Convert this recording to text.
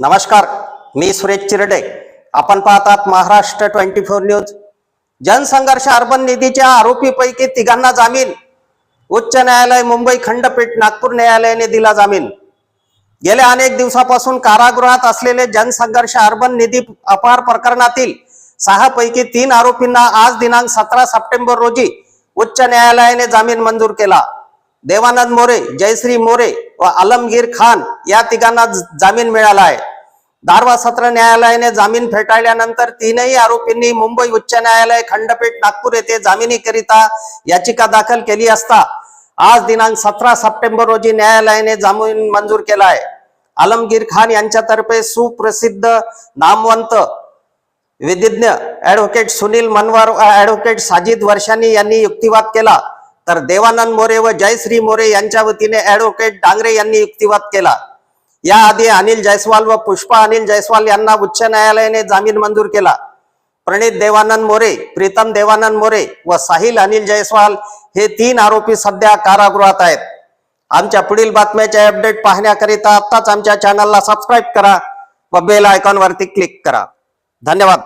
नमस्कार मी सुरेश चिरडे. आपण पाहतात Maharashtra twenty four news. Jansangharsh urban निधीच्या आरोपीपैकी तिघांना जामीन. उच्च न्यायालय मुंबई खंडपीठ नागपूर न्यायालयाने दिला जामीन. गेल्या अनेक दिवसापासून कारागृहात असलेले जनसंघर्ष अर्बन निधी अपहार प्रकरणातील सहा पैकी तीन आरोपींना आज दिनांक सतरा सप्टेंबर रोजी उच्च न्यायालयाने जामीन मंजूर केला. देवानंद मोरे जयश्री मोरे व आलमगीर खान या तिघांना जामीन मिळाला आहे. दारवा सत्र न्यायालयाने जामीन फेटाळल्यानंतर तीनही आरोपींनी मुंबई उच्च न्यायालय खंडपीठ नागपूर येथे जामिनीकरिता याचिका दाखल केली असता आज दिनांक सतरा सप्टेंबर रोजी न्यायालयाने जामीन मंजूर केला आहे. आलमगीर खान यांच्यातर्फे सुप्रसिद्ध नामवंत विधिज्ञ ऍडव्होकेट सुनील मनवार व ऍडव्होकेट साजिद वर्षानी यांनी युक्तिवाद केला. तर देवानंद मोरे व जयश्री मोरे यांच्या वतीने ऍडव्होकेट डांगरे यांनी युक्तिवाद केला. याआधी अनिल जयस्वाल व पुष्पा अनिल जयस्वाल यांना उच्च न्यायालयाने जामीन मंजूर केला. प्रणित देवानंद मोरे प्रीतम देवानंद मोरे व साहिल अनिल जयस्वाल हे तीन आरोपी सध्या कारागृहात आहेत. आमच्या पुढील बातम्याचे अपडेट पाहण्याकरिता आत्ताच आमच्या चॅनलला सबस्क्राईब करा व बेल आयकॉन वरती क्लिक करा. धन्यवाद.